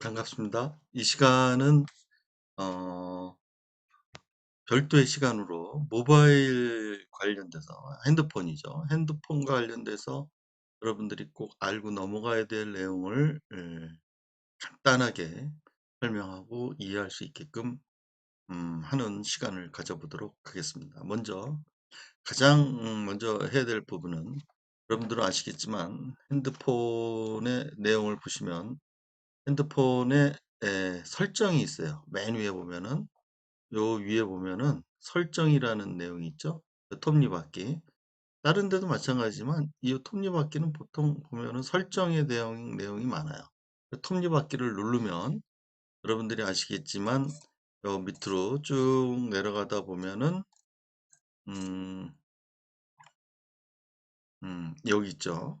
반갑습니다. 이 시간은 어 별도의 시간으로 모바일 관련돼서 핸드폰이죠. 핸드폰과 관련돼서 여러분들이 꼭 알고 넘어가야 될 내용을 예 간단하게 설명하고 이해할 수 있게끔 음 하는 시간을 가져보도록 하겠습니다. 먼저 가장 음 먼저 해야 될 부분은 여러분들은 아시겠지만 핸드폰의 내용을 보시면 핸드폰에 에 설정이 있어요. 맨 위에 보면은 요 위에 보면은 설정이라는 내용이 있죠. 그 톱니바퀴. 다른 데도 마찬가지지만 이 톱니바퀴는 보통 보면은 설정의 내용, 내용이 많아요. 그 톱니바퀴를 누르면 여러분들이 아시겠지만 요 밑으로 쭉 내려가다 보면은 음, 음 여기 있죠.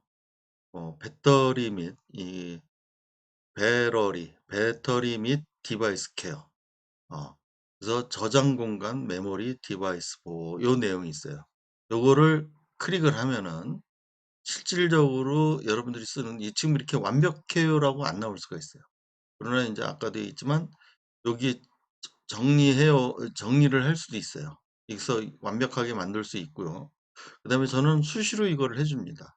어, 배터리 및 이 배러리, 배터리 및 디바이스 케어. 어, 그래서 저장 공간, 메모리, 디바이스 보호 요 내용이 있어요. 요거를 클릭을 하면은 실질적으로 여러분들이 쓰는 이 지금 이렇게 완벽해요라고 안 나올 수가 있어요. 그러나 이제 아까도 있지만 여기 정리해요 정리를 할 수도 있어요. 여기서 완벽하게 만들 수 있고요. 그 다음에 저는 수시로 이거를 해줍니다.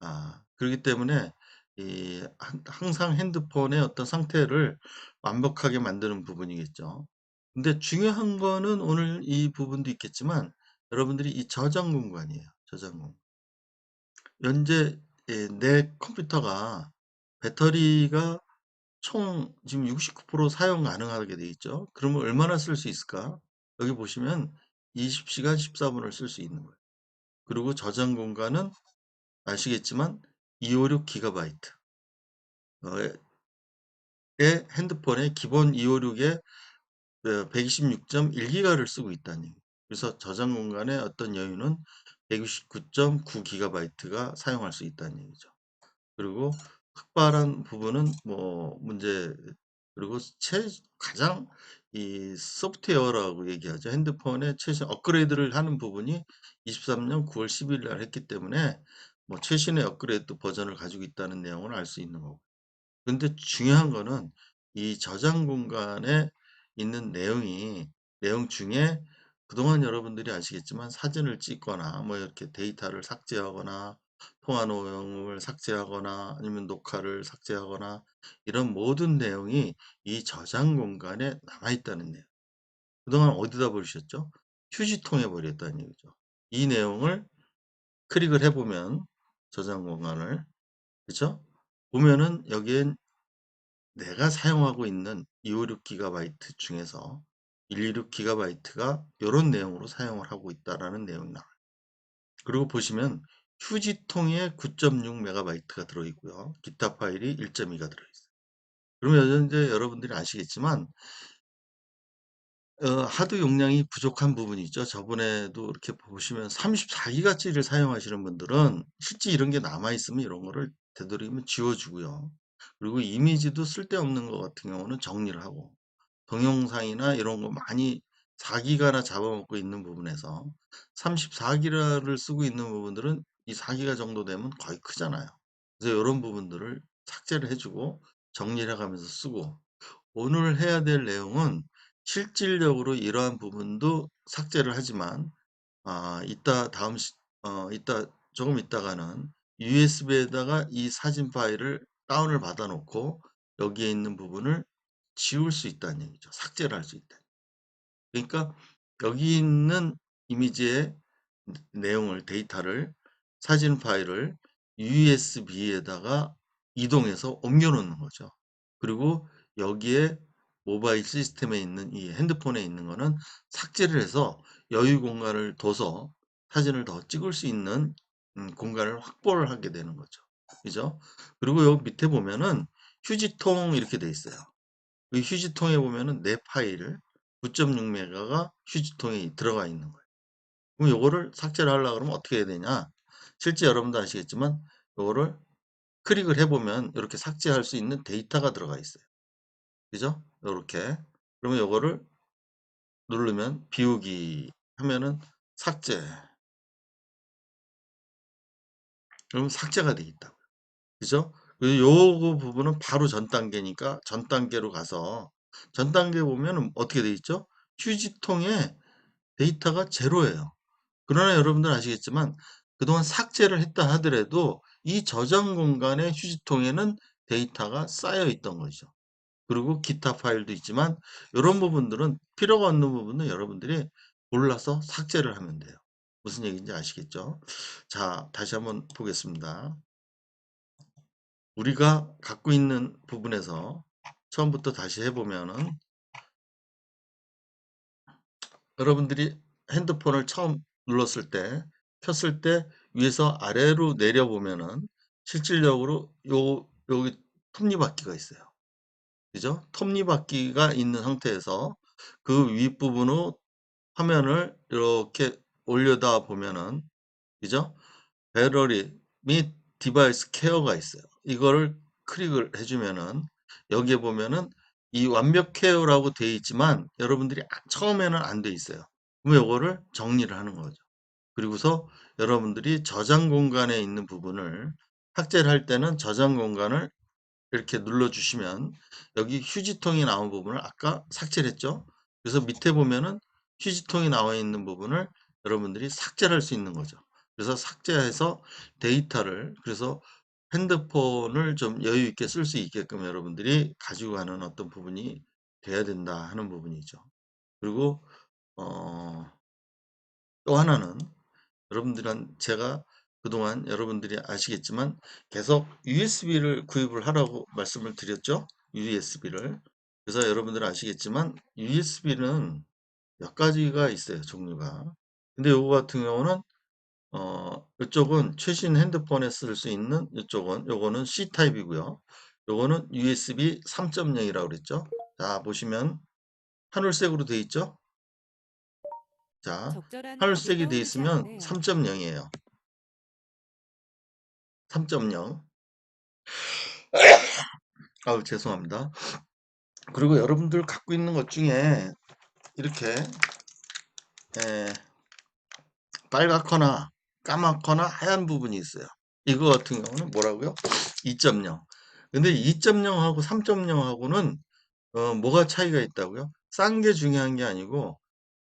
아, 그렇기 때문에 이 항상 핸드폰의 어떤 상태를 완벽하게 만드는 부분이겠죠. 근데 중요한 거는 오늘 이 부분도 있겠지만 여러분들이 이 저장 공간이에요. 저장 공간. 현재 예, 내 컴퓨터가 배터리가 총 지금 69% 사용 가능하게 돼 있죠. 그러면 얼마나 쓸 수 있을까? 여기 보시면 20시간 14분을 쓸 수 있는 거예요. 그리고 저장 공간은 아시겠지만 256 기가바이트. 어, 의 핸드폰의 기본 256에 126.1기가를 쓰고 있다는 얘기. 그래서 저장 공간의 어떤 여유는 129.9기가바이트가 사용할 수 있다는 얘기죠. 그리고 흑발한 부분은 뭐 문제 그리고 최 가장 이 소프트웨어라고 얘기하죠. 핸드폰의 최신 업그레이드를 하는 부분이 23년 9월 10일 날 했기 때문에 뭐 최신의 업그레이드 버전을 가지고 있다는 내용을 알 수 있는 거고. 근데 중요한 거는 이 저장 공간에 있는 내용이 내용 중에 그동안 여러분들이 아시겠지만 사진을 찍거나 뭐 이렇게 데이터를 삭제하거나 통화 내용을 삭제하거나 아니면 녹화를 삭제하거나 이런 모든 내용이 이 저장 공간에 남아 있다는 내용. 그동안 어디다 버리셨죠? 휴지통에 버렸다는 얘기죠. 이 내용을 클릭을 해보면 저장 공간을 그렇죠? 보면은 여기엔 내가 사용하고 있는 256GB 중에서 126GB가 이런 내용으로 사용을 하고 있다라는 내용이 나와요. 그리고 보시면 휴지통에 9.6MB가 들어있고요. 기타 파일이 1.2가 들어있어요. 그러면 이제 여러분들이 아시겠지만 어, 하드 용량이 부족한 부분이 있죠. 저번에도 이렇게 보시면 34기가짜리를 사용하시는 분들은 실제 이런 게 남아있으면 이런 거를 되도록이면 지워주고요. 그리고 이미지도 쓸데없는 것 같은 경우는 정리를 하고 동영상이나 이런 거 많이 4기가나 잡아먹고 있는 부분에서 34기가를 쓰고 있는 부분들은 이 4기가 정도 되면 거의 크잖아요. 그래서 이런 부분들을 삭제를 해주고 정리를 해가면서 쓰고 오늘 해야 될 내용은 실질적으로 이러한 부분도 삭제를 하지만 아, 이따 다음 시, 어, 이따 조금 있다가는 USB에다가 이 사진 파일을 다운을 받아 놓고 여기에 있는 부분을 지울 수 있다는 얘기죠. 삭제를 할 수 있다. 그러니까 여기 있는 이미지의 내용을 데이터를 사진 파일을 USB에다가 이동해서 옮겨 놓는 거죠. 그리고 여기에 모바일 시스템에 있는 이 핸드폰에 있는 거는 삭제를 해서 여유 공간을 둬서 사진을 더 찍을 수 있는 음, 공간을 확보를 하게 되는 거죠. 그죠? 그리고 여기 밑에 보면은 휴지통 이렇게 돼 있어요. 이 휴지통에 보면은 내 파일 9.6메가가 휴지통에 들어가 있는 거예요. 그럼 요거를 삭제를 하려고 그러면 어떻게 해야 되냐? 실제 여러분도 아시겠지만 요거를 클릭을 해보면 이렇게 삭제할 수 있는 데이터가 들어가 있어요. 그죠? 이렇게 그러면 요거를 누르면 비우기 하면은 삭제 그럼 삭제가 되어 있다고요. 그죠? 그 요거 부분은 바로 전 단계니까 전 단계로 가서 전 단계 보면은 어떻게 돼 있죠? 휴지통에 데이터가 제로예요. 그러나 여러분들 아시겠지만 그동안 삭제를 했다 하더라도 이 저장 공간의 휴지통에는 데이터가 쌓여 있던 거죠. 그리고 기타 파일도 있지만 이런 부분들은 필요가 없는 부분은 여러분들이 골라서 삭제를 하면 돼요. 무슨 얘기인지 아시겠죠? 자, 다시 한번 보겠습니다. 우리가 갖고 있는 부분에서 처음부터 다시 해보면은 여러분들이 핸드폰을 처음 눌렀을 때 켰을 때 위에서 아래로 내려보면은 실질적으로 요 여기 톱니바퀴가 있어요. 그죠? 톱니바퀴가 있는 상태에서 그 윗부분으로 화면을 이렇게 올려다 보면은 그죠? 배터리 및 디바이스 케어가 있어요. 이거를 클릭을 해주면은 여기에 보면은 이 완벽 케어라고 되어 있지만 여러분들이 아- 처음에는 안 돼 있어요. 그럼 요거를 정리를 하는 거죠. 그리고서 여러분들이 저장 공간에 있는 부분을 삭제를 할 때는 저장 공간을 이렇게 눌러주시면 여기 휴지통이 나온 부분을 아까 삭제를 했죠. 그래서 밑에 보면은 휴지통이 나와 있는 부분을 여러분들이 삭제를 할 수 있는 거죠. 그래서 삭제해서 데이터를 그래서 핸드폰을 좀 여유 있게 쓸 수 있게끔 여러분들이 가지고 가는 어떤 부분이 돼야 된다 하는 부분이죠. 그리고 어, 또 하나는 여러분들은 제가 그동안 여러분들이 아시겠지만 계속 USB를 구입을 하라고 말씀을 드렸죠. USB를. 그래서 여러분들 아시겠지만 USB는 몇 가지가 있어요. 종류가. 근데 요거 같은 경우는 어, 이쪽은 최신 핸드폰에 쓸 수 있는 이쪽은 요거는 C 타입이고요. 요거는 USB 3.0이라고 그랬죠. 자, 보시면 하늘색으로 돼 있죠. 자, 하늘색이 돼 떠오르지 있으면 않네요. 3.0이에요. 3.0. 아우, 죄송합니다. 그리고 여러분들 갖고 있는 것 중에 이렇게 에, 빨갛거나 까맣거나 하얀 부분이 있어요. 이거 같은 경우는 뭐라고요? 2.0. 근데 2.0하고 3.0하고는 어, 뭐가 차이가 있다고요? 싼 게 중요한 게 아니고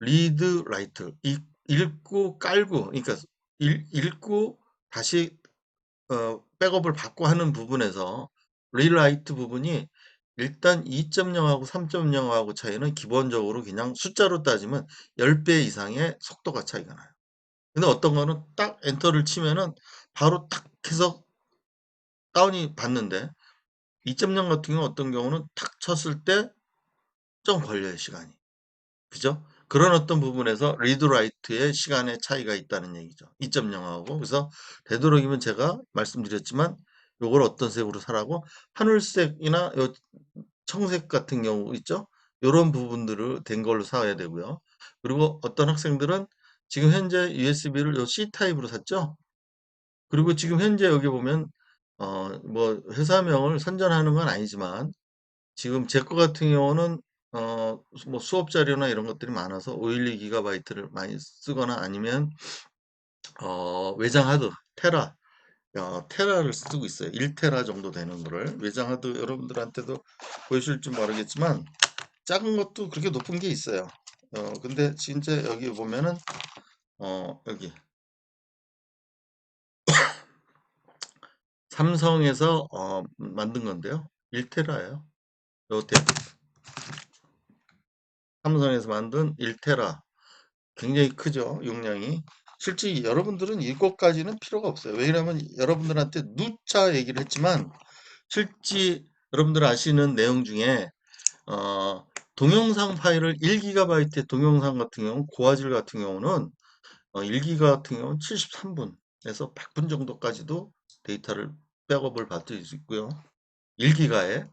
리드 라이트 읽, 읽고 깔고 그러니까 읽, 읽고 다시 어, 백업을 받고 하는 부분에서 리라이트 부분이 일단 2.0하고 3.0하고 차이는 기본적으로 그냥 숫자로 따지면 10배 이상의 속도가 차이가 나요. 근데 어떤 거는 딱 엔터를 치면은 바로 딱 해서 다운이 받는데 2.0 같은 경우 어떤 경우는 탁 쳤을 때 좀 걸려요, 시간이. 그죠? 그런 어떤 부분에서 리드 라이트의 시간의 차이가 있다는 얘기죠. 2.0하고. 그래서 되도록이면 제가 말씀드렸지만 요걸 어떤 색으로 사라고 하늘색이나 요 청색 같은 경우 있죠? 요런 부분들을 된 걸로 사야 되고요. 그리고 어떤 학생들은 지금 현재 USB를 요 C 타입으로 샀죠? 그리고 지금 현재 여기 보면 어 뭐 회사명을 선전하는 건 아니지만 지금 제 거 같은 경우는 어, 뭐 수업 자료나 이런 것들이 많아서 512 기가바이트를 많이 쓰거나 아니면 어, 외장 하드 테라 어, 테라를 쓰고 있어요. 1테라 정도 되는 거를 외장 하드 여러분들한테도 보여줄지 모르겠지만 작은 것도 그렇게 높은 게 있어요. 어, 근데 진짜 여기 보면은 어, 여기 삼성에서 어, 만든 건데요. 1테라예요. 요 대- 삼성에서 만든 1테라. 굉장히 크죠 용량이. 실제 여러분들은 이것까지는 필요가 없어요. 왜냐하면 여러분들한테 누차 얘기를 했지만 실제 여러분들 아시는 내용 중에 어, 동영상 파일을 1GB 동영상 같은 경우 고화질 같은 경우는 어, 1기가 같은 경우는 73분에서 100분 정도까지도 데이터를 백업을 받을 수 있고요. 1기가에.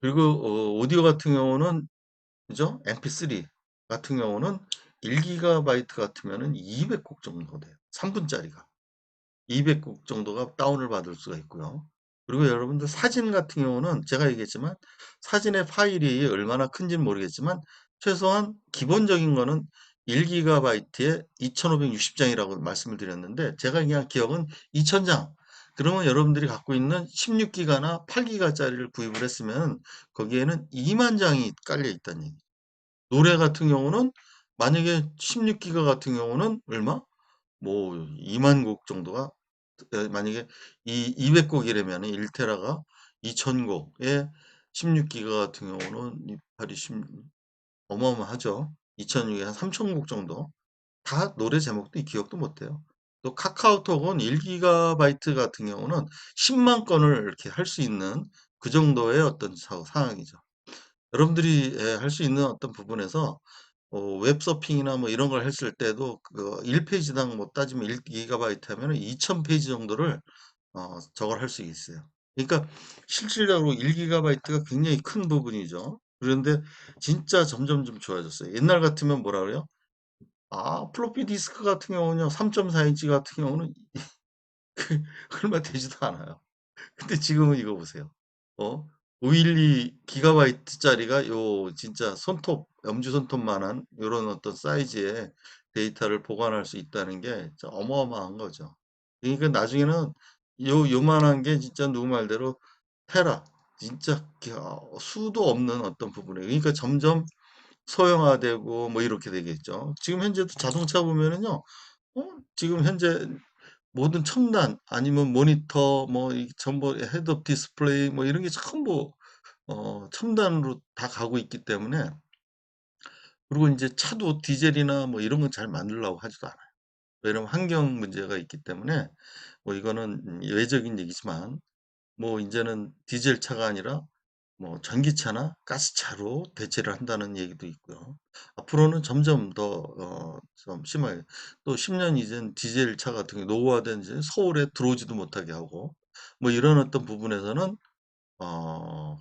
그리고 어, 오디오 같은 경우는 그죠? mp3 같은 경우는 1GB 같으면은 200곡 정도 돼요. 3분짜리가. 200곡 정도가 다운을 받을 수가 있고요. 그리고 여러분들 사진 같은 경우는 제가 얘기했지만 사진의 파일이 얼마나 큰지는 모르겠지만 최소한 기본적인 거는 1GB에 2560장이라고 말씀을 드렸는데 제가 그냥 기억은 2000장 그러면 여러분들이 갖고 있는 16기가나 8기가짜리를 구입을 했으면 거기에는 2만 장이 깔려 있다는 얘기. 노래 같은 경우는 만약에 16기가 같은 경우는 얼마? 뭐 2만 곡 정도가 에, 만약에 이 200곡이라면 1테라가 2000곡에 16기가 같은 경우는 8, 20 어마어마하죠. 2006에 한 3000곡 정도. 다 노래 제목도 기억도 못해요. 또 카카오톡은 1기가바이트 같은 경우는 10만 건을 이렇게 할 수 있는 그 정도의 어떤 사- 상황이죠. 여러분들이 할 수 있는 어떤 부분에서 어, 웹서핑이나 뭐 이런 걸 했을 때도 그 1페이지당 뭐 따지면 1기가바이트 하면 2000페이지 정도를 어, 저걸 할 수 있어요. 그러니까 실질적으로 1기가바이트가 굉장히 큰 부분이죠. 그런데 진짜 점점 좀 좋아졌어요. 옛날 같으면 뭐라 그래요? 아, 플로피 디스크 같은 경우는요, 3.4인치 같은 경우는 그 얼마 되지도 않아요. 근데 지금은 이거 보세요. 어? 512 기가바이트짜리가 요 진짜 손톱, 엄지 손톱만한 요런 어떤 사이즈의 데이터를 보관할 수 있다는 게 어마어마한 거죠. 그러니까 나중에는 요 요만한 게 진짜 누구 말대로 테라, 진짜 수도 없는 어떤 부분에 그러니까 점점 소형화되고 뭐 이렇게 되겠죠. 지금 현재도 자동차 보면은요. 어? 지금 현재 모든 첨단 아니면 모니터 뭐이 전부 헤드업 디스플레이 뭐 이런 게 전부 어 첨단으로 다 가고 있기 때문에 그리고 인제 차도 디젤이나 뭐 이런 건 잘 만들려고 하지도 않아요. 왜냐면 환경 문제가 있기 때문에 뭐 이거는 음 예외적인 얘기지만 뭐 인제는 디젤 차가 아니라 뭐 전기차나 가스차로 대체를 한다는 얘기도 있고요. 앞으로는 점점 더어좀 심하게 또 10년 이전 디젤 차 같은 게 노후화된 이제 서울에 들어오지도 못하게 하고 뭐 이런 어떤 부분에서는 어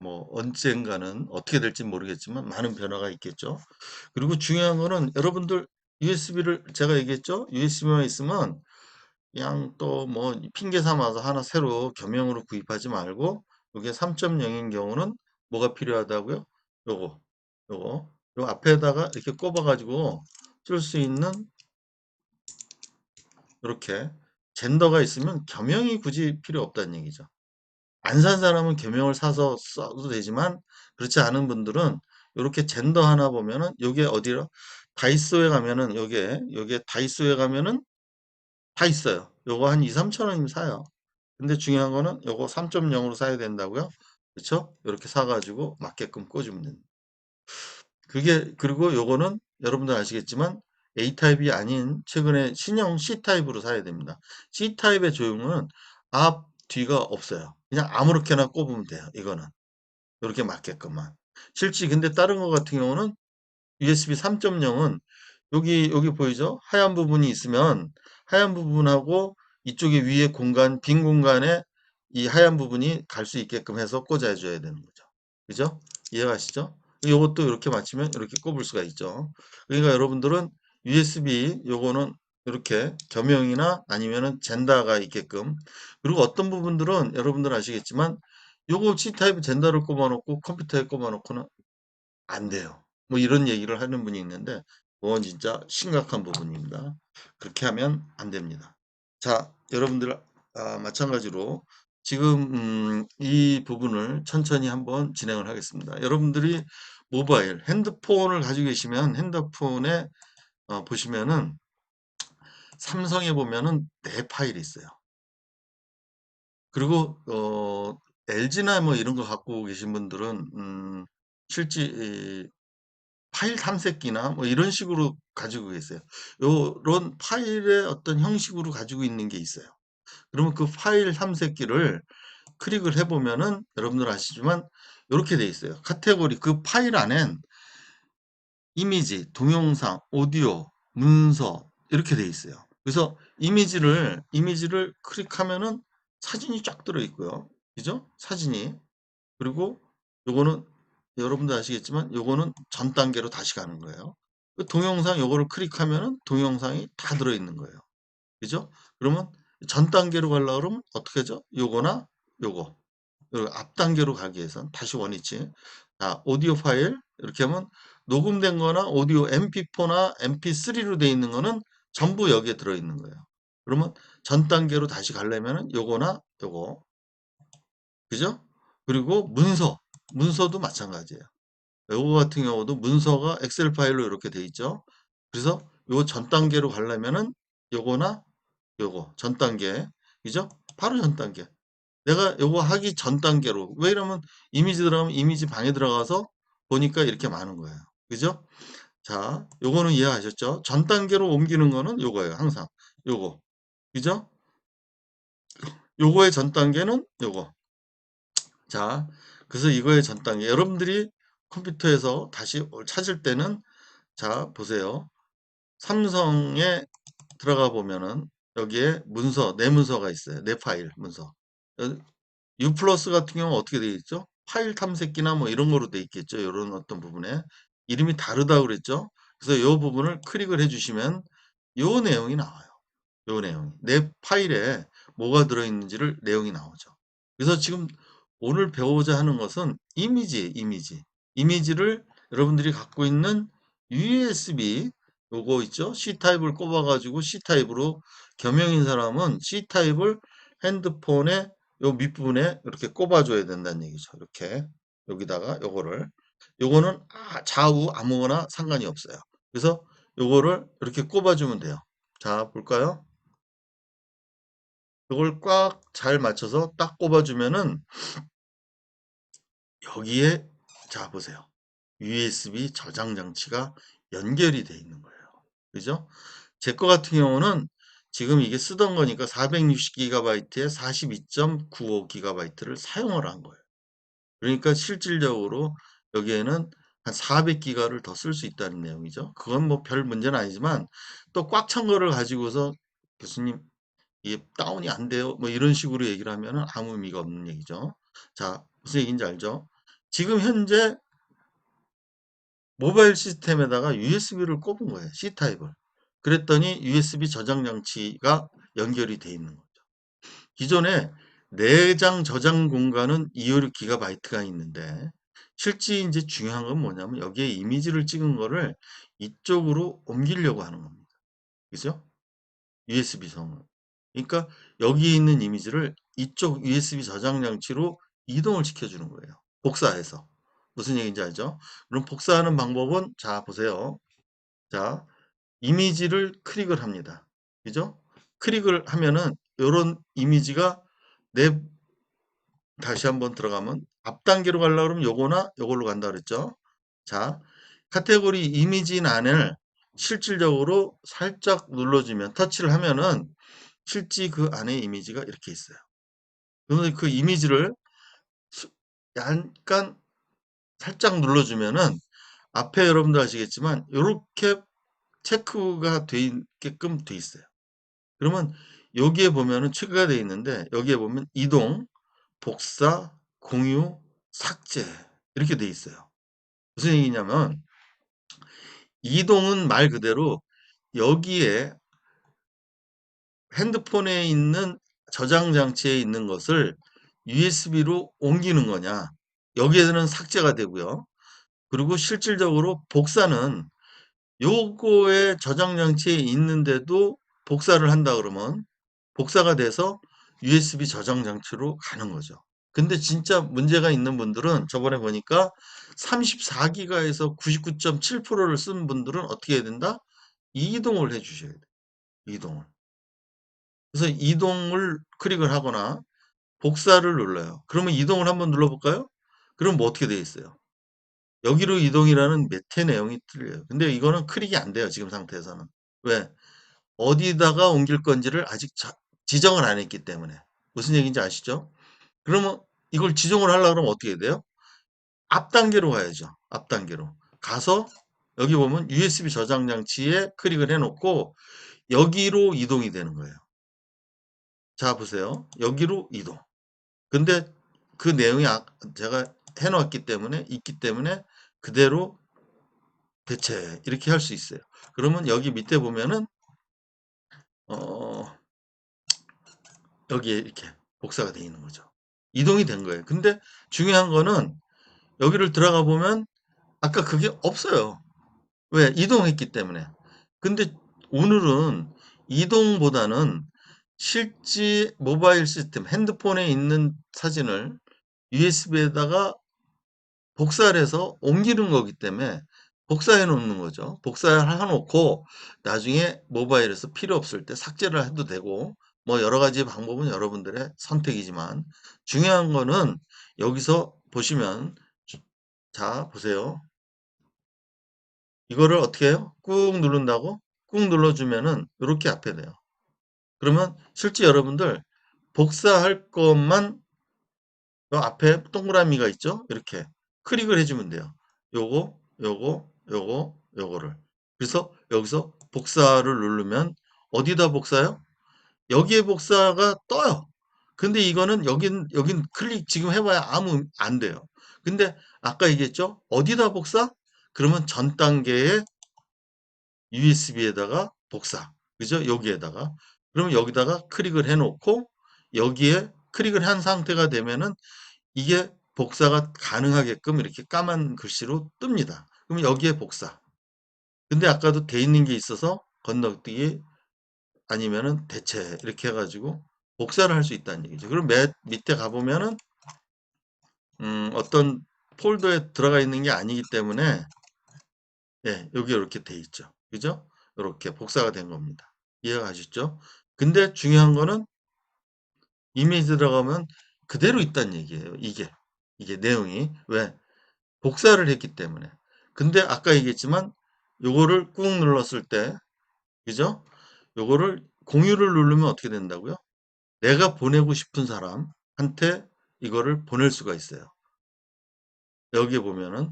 뭐 언젠가는 어떻게 될지 모르겠지만 많은 변화가 있겠죠. 그리고 중요한 거는 여러분들 USB를 제가 얘기했죠. USB만 있으면 그냥 또 뭐 핑계 삼아서 하나 새로 겸용으로 구입하지 말고 이게 3.0인 경우는 뭐가 필요하다고요? 요거, 요거, 요 앞에다가 이렇게 꼽아 가지고 쓸 수 있는 이렇게 젠더가 있으면 겸용이 굳이 필요 없다는 얘기죠. 안 산 사람은 겸용을 사서 써도 되지만 그렇지 않은 분들은 이렇게 젠더 하나 보면은 요게 어디로 다이소에 가면은 요게 요게 다이소에 가면은 다 있어요. 요거 한 2-3천 원이면 사요. 근데 중요한 거는 요거 3.0으로 사야 된다고요. 그쵸? 이렇게 사가지고 맞게끔 꽂으면. 그게 그리고 요거는 여러분들 아시겠지만 A타입이 아닌 최근에 신형 C타입으로 사야 됩니다. C타입의 조형은 앞, 뒤가 없어요. 그냥 아무렇게나 꼽으면 돼요. 이거는. 요렇게 맞게끔만. 실제 근데 다른 거 같은 경우는 USB 3.0은 여기 여기 보이죠? 하얀 부분이 있으면 하얀 부분하고 이쪽에 위에 공간 빈 공간에 이 하얀 부분이 갈 수 있게끔 해서 꽂아 줘야 되는 거죠. 그죠? 이해가시죠? 요것도 이렇게 맞추면 이렇게 꼽을 수가 있죠. 그러니까 여러분들은 USB 요거는 이렇게 겸용이나 아니면은 젠다가 있게끔 그리고 어떤 부분들은 여러분들 아시겠지만 요거 C타입 젠다를 꼽아 놓고 컴퓨터에 꼽아 놓고는 안 돼요. 뭐 이런 얘기를 하는 분이 있는데 그건 진짜 심각한 부분입니다. 그렇게 하면 안 됩니다. 자, 여러분들 아, 마찬가지로 지금 음, 이 부분을 천천히 한번 진행을 하겠습니다. 여러분들이 모바일, 핸드폰을 가지고 계시면 핸드폰에 어, 보시면은 삼성에 보면은 네 파일이 있어요. 그리고 어, LG나 뭐 이런 거 갖고 계신 분들은 음, 실제 이 파일 탐색기나 뭐 이런 식으로 가지고 계세요. 요런 파일의 어떤 형식으로 가지고 있는 게 있어요. 그러면 그 파일 탐색기를 클릭을 해 보면은 여러분들 아시지만 요렇게 돼 있어요. 카테고리 그 파일 안엔 이미지, 동영상, 오디오, 문서 이렇게 돼 있어요. 그래서 이미지를 이미지를 클릭하면은 사진이 쫙 들어 있고요. 그죠? 사진이. 그리고 요거는 여러분도 아시겠지만 요거는 전 단계로 다시 가는 거예요. 그 동영상 요거를 클릭하면은 동영상이 다 들어 있는 거예요. 그죠? 그러면 전 단계로 가려고 그러면 어떻게 하죠? 요거나 요거. 요앞 단계로 가기 위해선 다시 원위치. 자, 오디오 파일 이렇게 하면 녹음된 거나 오디오 MP4나 MP3로 되어 있는 거는 전부 여기에 들어 있는 거예요. 그러면 전 단계로 다시 가려면은 요거나 요거. 그죠? 그리고 문서. 문서도 마찬가지예요. 요거 같은 경우도 문서가 엑셀 파일로 이렇게 돼 있죠. 그래서 요 전 단계로 가려면은 요거나 요거 전 단계. 그죠? 바로 전 단계. 내가 요거 하기 전 단계로. 왜 이러면 이미지 들어가면 이미지 방에 들어가서 보니까 이렇게 많은 거예요. 그죠? 자, 요거는 이해하셨죠? 전 단계로 옮기는 거는 요거예요. 항상. 요거. 그죠? 요거의 전 단계는 요거. 자, 그래서 이거의 전 단계. 여러분들이 컴퓨터에서 다시 찾을 때는 자, 보세요. 삼성에 들어가 보면은 여기에 문서, 내 문서가 있어요. 내 파일 문서. U 플러스 같은 경우는 어떻게 되어 있죠? 파일 탐색기나 뭐 이런 거로 되어 있겠죠. 이런 어떤 부분에. 이름이 다르다고 그랬죠. 그래서 이 부분을 클릭을 해주시면 이 내용이 나와요. 이 내용이. 내 파일에 뭐가 들어있는지를 내용이 나오죠. 그래서 지금 오늘 배우고자 하는 것은 이미지, 이미지. 이미지를 여러분들이 갖고 있는 USB 요거 있죠? C타입을 꼽아가지고 C타입으로 겸용인 사람은 C타입을 핸드폰에 요 밑부분에 이렇게 꼽아줘야 된다는 얘기죠. 이렇게 여기다가 요거를 요거는 아, 좌우 아무거나 상관이 없어요. 그래서 요거를 이렇게 꼽아주면 돼요. 자 볼까요? 요걸 꽉 잘 맞춰서 딱 꼽아주면은 여기에 자 보세요. USB 저장 장치가 연결이 돼 있는 거예요. 그죠? 제 거 같은 경우는 지금 이게 쓰던 거니까 460GB에 42.95GB를 사용을 한 거예요. 그러니까 실질적으로 여기에는 한 400기가를 더 쓸 수 있다는 내용이죠. 그건 뭐 별 문제는 아니지만 또 꽉 찬 거를 가지고서 교수님 이게 다운이 안 돼요. 뭐 이런 식으로 얘기를 하면은 아무 의미가 없는 얘기죠. 자, 무슨 얘기인지 알죠? 지금 현재 모바일 시스템에다가 USB를 꼽은 거예요. C타입을. 그랬더니 USB 저장 장치가 연결이 돼 있는 거죠. 기존에 내장 저장 공간은 256GB가 있는데 실제 이제 중요한 건 뭐냐면 여기에 이미지를 찍은 거를 이쪽으로 옮기려고 하는 겁니다. 그죠? USB 성을. 그러니까 여기 있는 이미지를 이쪽 USB 저장 장치로 이동을 시켜주는 거예요. 복사해서. 무슨 얘기인지 알죠? 그럼 복사하는 방법은 자 보세요. 자 이미지를 클릭을 합니다. 그죠? 클릭을 하면은 이런 이미지가 내 다시 한번 들어가면 앞 단계로 가려고 그러면 요거나 요걸로 간다 그랬죠. 자, 카테고리 이미지란을 실질적으로 살짝 눌러주면 터치를 하면은 실제 그 안에 이미지가 이렇게 있어요. 그러면 그 이미지를 약간 살짝 눌러주면은 앞에 여러분들 아시겠지만 이렇게 체크가 돼 있게끔 돼 있어요. 그러면 여기에 보면은 체크가 돼 있는데 여기에 보면 이동, 복사, 공유, 삭제 이렇게 돼 있어요. 무슨 얘기냐면 이동은 말 그대로 여기에 핸드폰에 있는 저장 장치에 있는 것을 USB로 옮기는 거냐 여기에는 삭제가 되고요. 그리고 실질적으로 복사는 요거의 저장 장치에 있는데도 복사를 한다 그러면 복사가 돼서 USB 저장 장치로 가는 거죠. 근데 진짜 문제가 있는 분들은 저번에 보니까 34기가에서 99.7%를 쓴 분들은 어떻게 해야 된다? 이동을 해 주셔야 돼요. 이동을. 그래서 이동을 클릭을 하거나 복사를 눌러요. 그러면 이동을 한번 눌러볼까요? 그럼 뭐 어떻게 되어 있어요? 여기로 이동이라는 메태 내용이 틀려요. 근데 이거는 클릭이 안 돼요. 지금 상태에서는. 왜? 어디다가 옮길 건지를 아직 자, 지정을 안 했기 때문에. 무슨 얘기인지 아시죠? 그러면 이걸 지정을 하려고 그러면 어떻게 돼요? 앞 단계로 가야죠. 앞 단계로. 가서 여기 보면 USB 저장 장치에 클릭을 해놓고 여기로 이동이 되는 거예요. 자 보세요. 여기로 이동. 근데 그 내용이 아, 제가 해놓았기 때문에 있기 때문에 그대로 대체 이렇게 할 수 있어요. 그러면 여기 밑에 보면은 어 여기에 이렇게 복사가 되어 있는 거죠. 이동이 된 거예요. 근데 중요한 거는 여기를 들어가 보면 아까 그게 없어요. 왜? 이동했기 때문에. 근데 오늘은 이동보다는 실제 모바일 시스템 핸드폰에 있는 사진을 USB에다가 복사를 해서 옮기는 거기 때문에 복사해 놓는 거죠. 복사를 해 놓고 나중에 모바일에서 필요 없을 때 삭제를 해도 되고 뭐 여러 가지 방법은 여러분들의 선택이지만 중요한 거는 여기서 보시면 자 보세요. 이거를 어떻게 해요? 꾹 누른다고 꾹 눌러주면은 이렇게 앞에 돼요. 그러면 실제 여러분들 복사할 것만 요 앞에 동그라미가 있죠? 이렇게 클릭을 해주면 돼요. 요거, 요거, 요거, 요거를. 그래서 여기서 복사를 누르면 어디다 복사요? 여기에 복사가 떠요. 근데 이거는 여긴, 여긴 클릭 지금 해봐야 아무 안 돼요. 근데 아까 얘기했죠? 어디다 복사? 그러면 전 단계에 USB에다가 복사. 그죠? 여기에다가. 그러면 여기다가 클릭을 해놓고 여기에 클릭을 한 상태가 되면은 이게 복사가 가능하게끔 이렇게 까만 글씨로 뜹니다. 그럼 여기에 복사. 근데 아까도 돼 있는 게 있어서 건너뛰기 아니면은 대체 이렇게 해가지고 복사를 할 수 있다는 얘기죠. 그럼 맨 밑에 가보면은 음, 어떤 폴더에 들어가 있는 게 아니기 때문에 예, 여기 이렇게 돼 있죠. 그죠? 이렇게 복사가 된 겁니다. 이해가 가셨죠? 근데 중요한 거는 이미지 들어가면 그대로 있다는 얘기예요. 이게. 이게 내용이. 왜? 복사를 했기 때문에. 근데 아까 얘기했지만 요거를 꾹 눌렀을 때 그죠? 요거를 공유를 누르면 어떻게 된다고요? 내가 보내고 싶은 사람한테 이거를 보낼 수가 있어요. 여기 보면은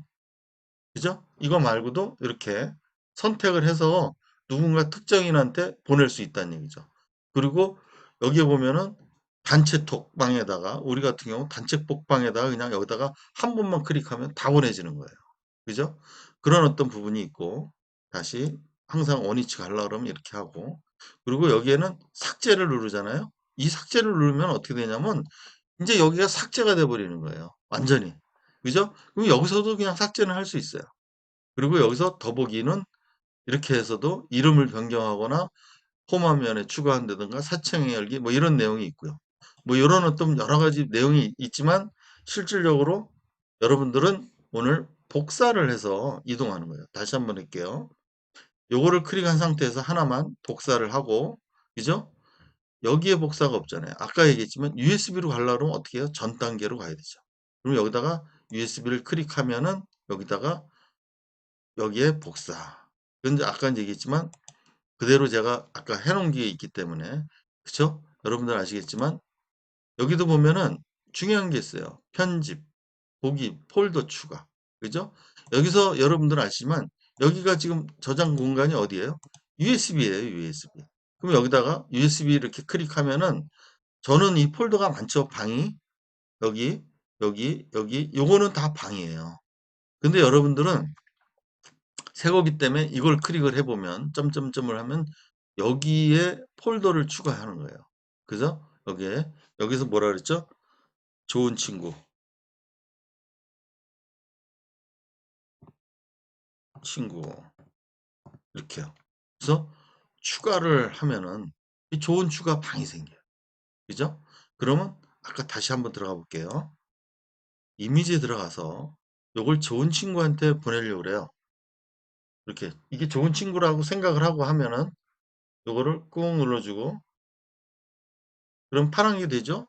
그죠? 이거 말고도 이렇게 선택을 해서 누군가 특정인한테 보낼 수 있다는 얘기죠. 그리고 여기 보면은 단체 톡 방에다가 우리 같은 경우 단체 톡 방에다가 그냥 여기다가 한 번만 클릭하면 다 보내지는 거예요. 그죠? 그런 어떤 부분이 있고 다시 항상 원위치 가려 그러면 이렇게 하고 그리고 여기에는 삭제를 누르잖아요. 이 삭제를 누르면 어떻게 되냐면 이제 여기가 삭제가 돼 버리는 거예요. 완전히. 그죠? 그럼 여기서도 그냥 삭제는 할 수 있어요. 그리고 여기서 더보기는 이렇게 해서도 이름을 변경하거나 홈 화면에 추가한다든가 사창의 열기 뭐 이런 내용이 있고요. 뭐 이런 어떤 여러 가지 내용이 있지만 실질적으로 여러분들은 오늘 복사를 해서 이동하는 거예요. 다시 한번 할게요. 요거를 클릭한 상태에서 하나만 복사를 하고 그죠? 여기에 복사가 없잖아요. 아까 얘기했지만 USB로 가려면 어떻게 해요? 전 단계로 가야 되죠. 그럼 여기다가 USB를 클릭하면은 여기다가 여기에 복사. 근데 아까 얘기했지만 그대로 제가 아까 해놓은 게 있기 때문에 그쵸? 여러분들 아시겠지만 여기도 보면은 중요한 게 있어요. 편집, 보기, 폴더 추가. 그죠? 여기서 여러분들 아시지만 여기가 지금 저장 공간이 어디예요? USB예요, USB. 그럼 여기다가 USB 이렇게 클릭하면은 저는 이 폴더가 많죠. 방이 여기, 여기, 여기 요거는 다 방이에요. 근데 여러분들은 새 거기 때문에 이걸 클릭을 해보면 점점점을 하면 여기에 폴더를 추가하는 거예요. 그죠? 여기에 여기서 뭐라 그랬죠? 좋은 친구 친구 이렇게요. 그래서 추가를 하면은 이 좋은 추가 방이 생겨요. 그죠? 그러면 아까 다시 한번 들어가 볼게요. 이미지에 들어가서 요걸 좋은 친구한테 보내려고 그래요. 이렇게 이게 좋은 친구라고 생각을 하고 하면은 요거를 꾹 눌러주고 그럼 게 되죠?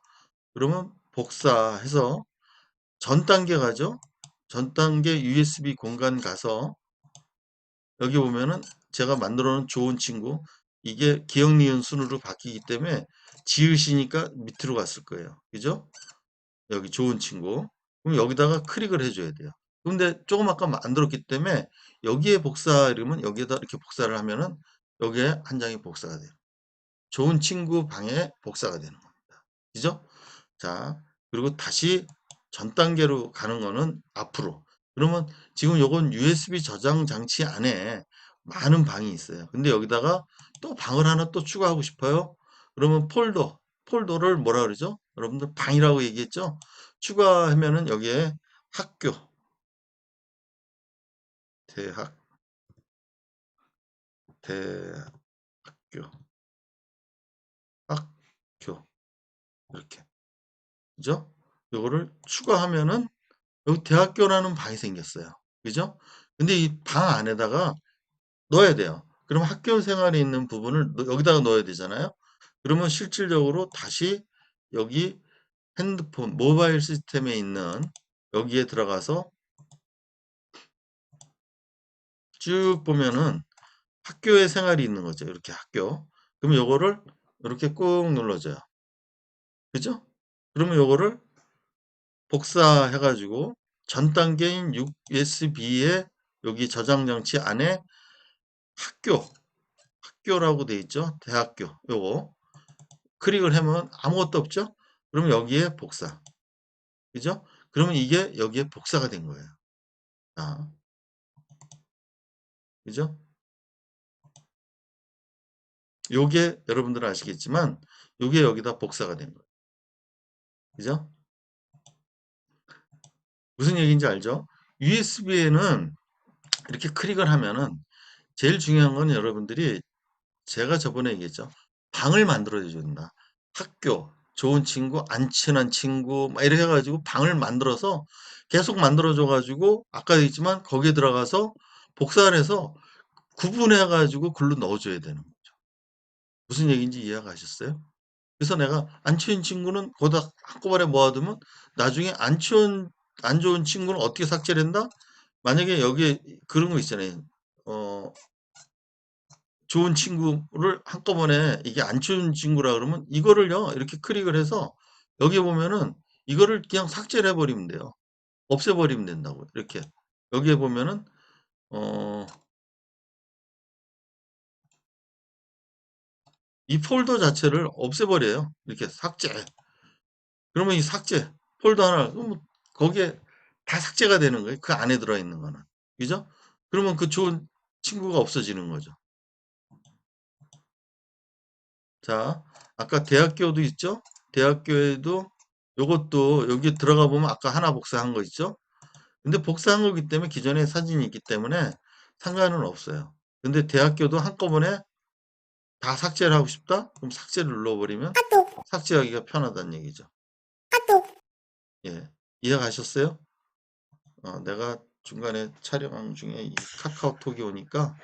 그러면 복사해서 전 단계 가죠? 전 단계 USB 공간 가서 여기 보면은 제가 만들어 놓은 좋은 친구 이게 기억 니은 순으로 바뀌기 때문에 지으시니까 밑으로 갔을 거예요. 그죠? 여기 좋은 친구. 그럼 여기다가 클릭을 해줘야 돼요. 근데 조금 아까 만들었기 때문에 여기에 복사 이러면 여기에다 이렇게 복사를 하면은 여기에 한 장이 복사가 돼요. 좋은 친구 방에 복사가 되는 겁니다. 그죠? 자, 그리고 다시 전 단계로 가는 거는 앞으로. 그러면 지금 요건 USB 저장 장치 안에 많은 방이 있어요. 근데 여기다가 또 방을 하나 또 추가하고 싶어요. 그러면 폴더, 폴더를 뭐라 그러죠? 여러분들 방이라고 얘기했죠? 추가하면은 여기에 학교, 대학, 대학교, 학, 이렇게. 그죠? 요거를 추가하면은 여기 대학교라는 방이 생겼어요. 그죠? 근데 이 방 안에다가 넣어야 돼요. 그럼 학교 생활에 있는 부분을 넣- 여기다가 넣어야 되잖아요. 그러면 실질적으로 다시 여기 핸드폰, 모바일 시스템에 있는 여기에 들어가서 쭉 보면은 학교의 생활이 있는 거죠. 이렇게 학교. 그러면 요거를 이렇게 꾹 눌러줘요. 그죠? 그러면 요거를 복사해가지고 전 단계인 USB에 여기 저장 장치 안에 학교, 학교라고 돼 있죠. 대학교 요거 클릭을 하면 아무것도 없죠. 그러면 여기에 복사. 그죠? 그러면 이게 여기에 복사가 된 거예요. 자, 그죠? 요게 여러분들은 아시겠지만 요게 여기다 복사가 된 거예요. 그죠? 무슨 얘기인지 알죠? USB에는 이렇게 클릭을 하면은 제일 중요한 건 여러분들이 제가 저번에 얘기했죠. 방을 만들어 준다. 학교, 좋은 친구, 안 친한 친구 막 이렇게 해 가지고 방을 만들어서 계속 만들어 줘 가지고 아까 얘기했지만 거기에 들어가서 복사를 해서 구분해 가지고 글로 넣어 줘야 되는 거죠. 무슨 얘기인지 이해가셨어요? 그래서 내가 안 친한 친구는 거기다 한꺼번에 모아 두면 나중에 안 친한 안 좋은 친구는 어떻게 삭제를 한다? 만약에 여기에 그런 거 있잖아요. 어 좋은 친구를 한꺼번에 이게 안 좋은 친구라 그러면 이거를요. 이렇게 클릭을 해서 여기 보면은 이거를 그냥 삭제를 해 버리면 돼요. 없애 버리면 된다고요. 이렇게. 여기에 보면은 어 이 폴더 자체를 없애 버려요. 이렇게 삭제. 그러면 이 삭제 폴더 하나 그럼 거기에 다 삭제가 되는 거예요. 그 안에 들어 있는 거는. 그죠? 그러면 그 좋은 친구가 없어지는 거죠. 자, 아까 대학교도 있죠? 대학교에도 요것도 여기 들어가 보면 아까 하나 복사한 거 있죠? 근데 복사한 거기 때문에 기존에 사진이 있기 때문에 상관은 없어요. 근데 대학교도 한꺼번에 다 삭제를 하고 싶다? 그럼 삭제를 눌러버리면 삭제하기가 편하다는 얘기죠. 예. 이해 가셨어요? 어, 내가 중간에 촬영 중에 이 카카오톡이 오니까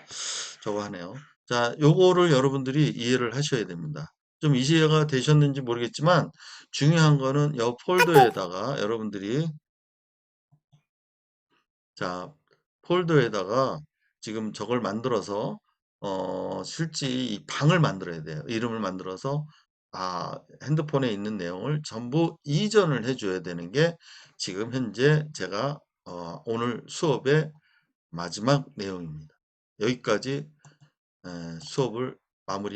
저거 하네요. 자, 요거를 여러분들이 이해를 하셔야 됩니다. 좀 이해가 되셨는지 모르겠지만 중요한 거는 여 폴더에다가 여러분들이 자, 폴더에다가 지금 저걸 만들어서 어, 실제 이 방을 만들어야 돼요. 이름을 만들어서 아, 핸드폰에 있는 내용을 전부 이전을 해줘야 되는 게 지금 현재 제가 어, 오늘 수업의 마지막 내용입니다. 여기까지 에, 수업을 마무리